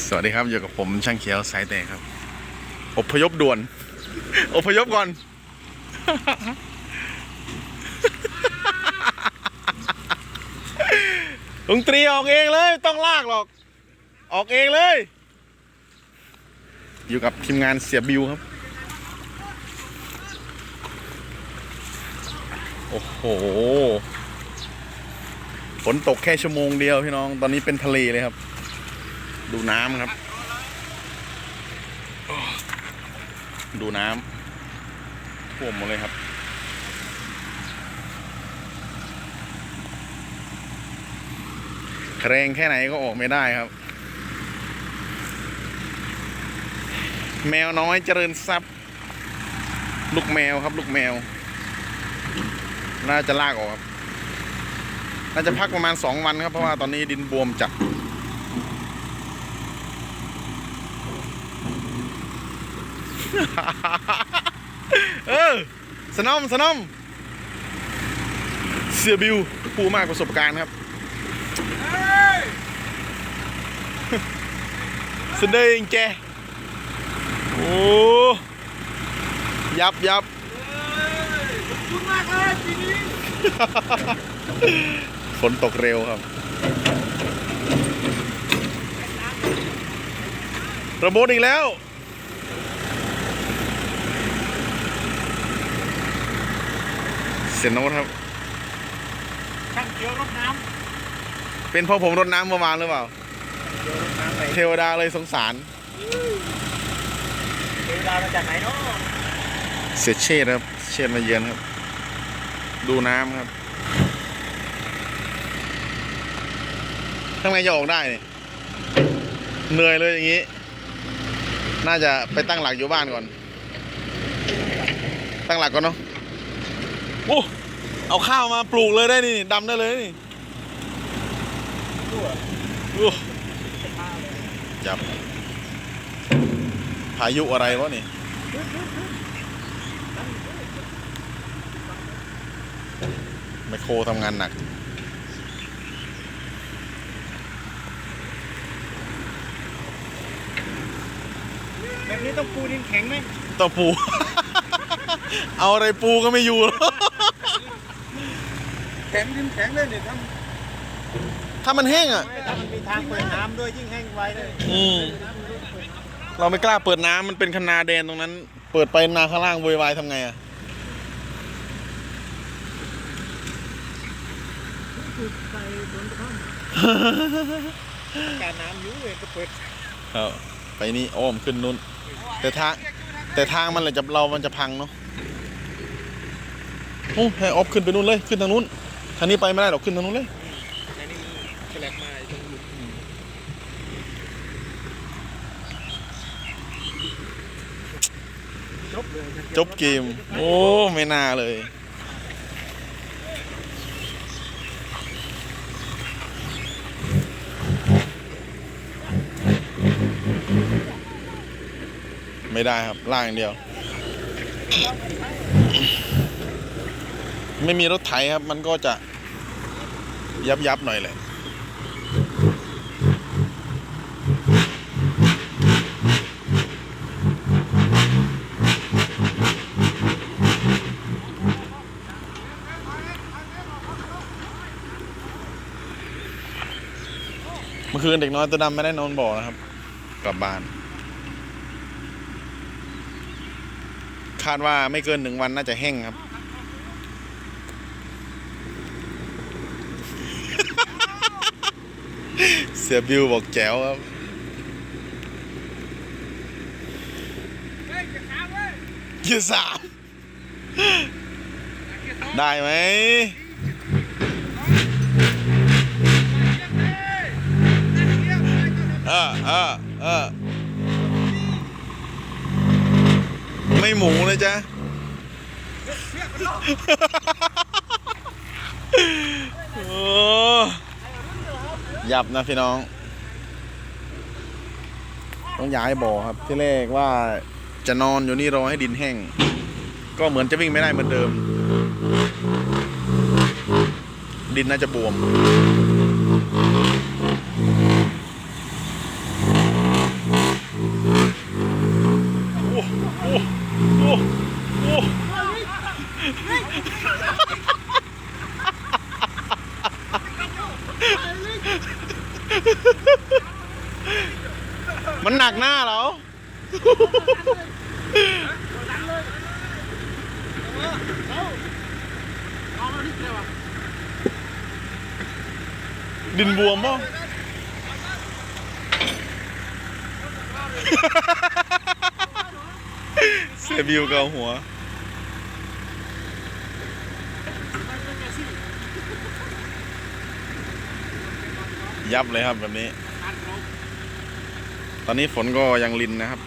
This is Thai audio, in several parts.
สวัสดีครับอยู่กับผมช่างเขียวสายเตะครับ อพยพด่วน อพยพก่อน ลุงตรีออกเองเลยไม่ต้องลากหรอก ออกเองเลย อยู่กับทีมงานเสียบิวครับ โอ้โหฝนตกแค่ชั่วโมงเดียวพี่น้อง ตอนนี้เป็นทะเลเลยครับ ดูน้ำครับ ดูน้ำท่วมหมดเลยครับ แรงแค่ไหนก็ออกไม่ได้ครับ แมวน้อยเจริญทรัพย์ ลูกแมวครับ ลูกแมว น่าจะลากออกครับ น่าจะพักประมาณสองวันครับ เพราะว่าตอนนี้ดินบวมจัด เออสนอมสนอมเสียบิวผู้มากประสบการณ์ครับสเสดงแกโอ้ยับยับคุณมากเลยปีนี้ฝนตกเร็วครับ ระบบอีกแล้ว สียโน้ตครับ ช่างเขียวรดน้เป็นเพราะผมรดน้ำเมื่อวานหรือเปล่าำเขียวรดน้ำไปเทวดาเลยสงสารเทวดามาจากไหนเนาะเสียเชษครับ เชษมาเยือนครับ ดูน้ำครับทำไงจะออกได้เนี่ยเหนื่อยเลยอย่างนี้ น่าจะไปตั้งหลักอยู่บ้านก่อน ตั้งหลักก่อนเนาะ โอ้เอาข้าวมาปลูกเลยได้นี่ดำได้เลยนี่โอ้จับ พายุอะไรวะนี่ไมโครทำงานหนักแบบนี้ต้องปูดินแข็งไหมต้องปู เอาอะไรปูก็ไม่อยู่แล้ว แข็งดินแข็งเลยเนี่ยถ้าถ้ามันแห้งอะ ถ้ามันมีทางเปิดน้ำด้วยยิ่งแห้งไวเลยอืมเราไม่กล้าเปิดน้ำมันเป็นคนาแดนตรงนั้น เปิดไปนาข้างล่างโวยวายทำไงอะ การน้ำยุ่งเลยก็เปิดครับไปนี่อ้อมขึ้นนู้น แต่ทางแต่ทางมันเลยจะเรามันจะพังเนาะโอ้ให้ออฟขึ้นไปนู้นเลยขึ้นทางนู้น ทางนี้ไปไม่ได้หรอกขึ้นทางนู้นเลยอันนี้แฉลบมาตรงหลุมจบเลยจบเกม โอ้ไม่น่าเลยไม่ได้ครับล่างอย่างเดียว ไม่มีรถไถครับ มันก็จะยับยับๆหน่อยแหละเมื่อคืนเด็กน้อยตัวดำไม่ได้นอนบ่อนะครับ กลับบ้าน คาดว่าไม่เกินหนึ่งวันน่าจะแห้งครับ เสียบิวบอกแจ๋วครับเกียร์สามได้ไหมเออเออเออไม่หมูนะจ๊ะโอ้ ยับนะพี่น้อง ต้องย้ายบ่อครับ ที่แรกว่าจะนอนอยู่นี่รอให้ดินแห้ง ก็เหมือนจะวิ่งไม่ได้เหมือนเดิม ดินน่าจะบวม มันหนักหน้าเหรอดินบวมป่ะเสียบิวเกาหัว ยับเลยครับแบบนี้ ตอนนี้ฝนก็ยังลินนะครับ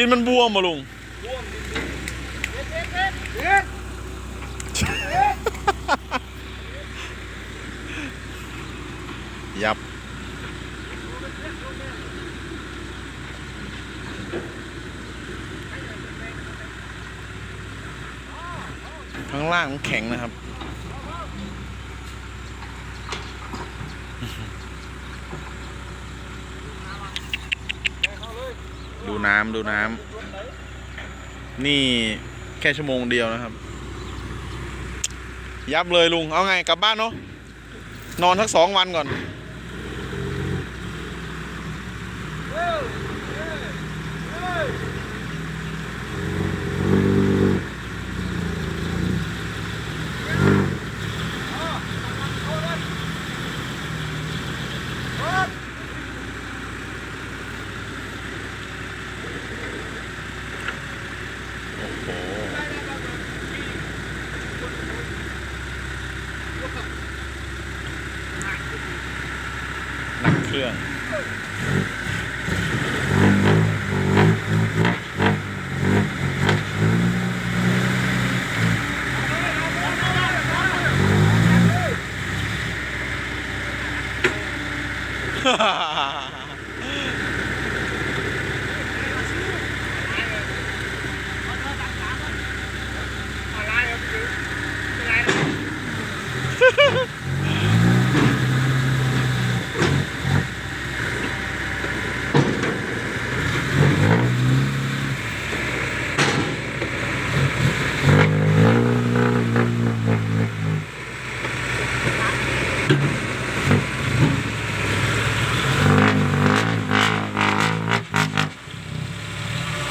ดินมันบวมมาลุงยับ ข้างล่างมันแข็งนะครับ ดูน้ำดูน้ำนี่แค่ชั่วโมงเดียวนะครับ ยับเลยลุง เอาไงกลับบ้านเนาะนอนทักสองวันก่อน นักเครื่อง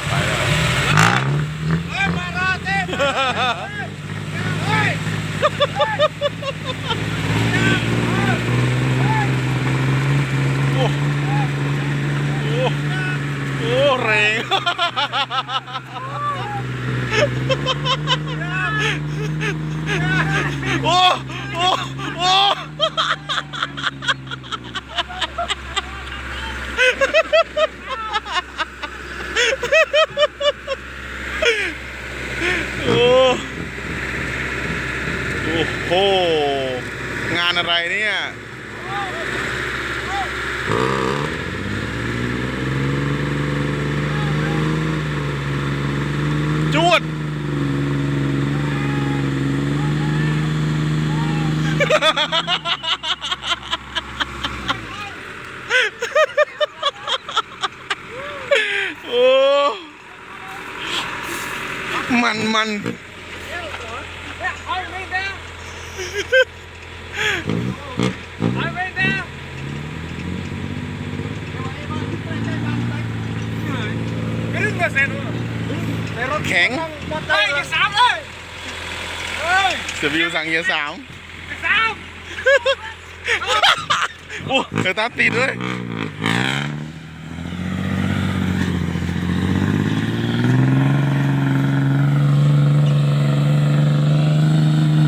ไปแล้วโอ้โอ้โอ้แรงโอ้โอ้โอ้โอ้โอ้โห งานอะไร เนี่ยจวดโอ้ มันมัน แข็งเฮ้ยสามเลยเฮ้ยเสียวิวสั่งเกียร์สามสามโอ้เธอตาติดเลย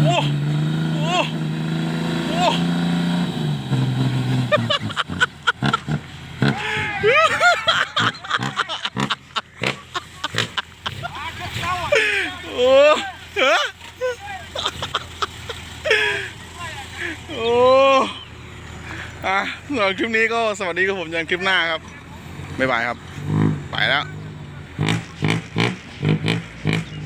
โอ้โอ้โอ้ สำหรับคลิปนี้ก็สวัสดีกับผมยันคลิปหน้าครับ บ๊ายบายครับ ไปแล้ว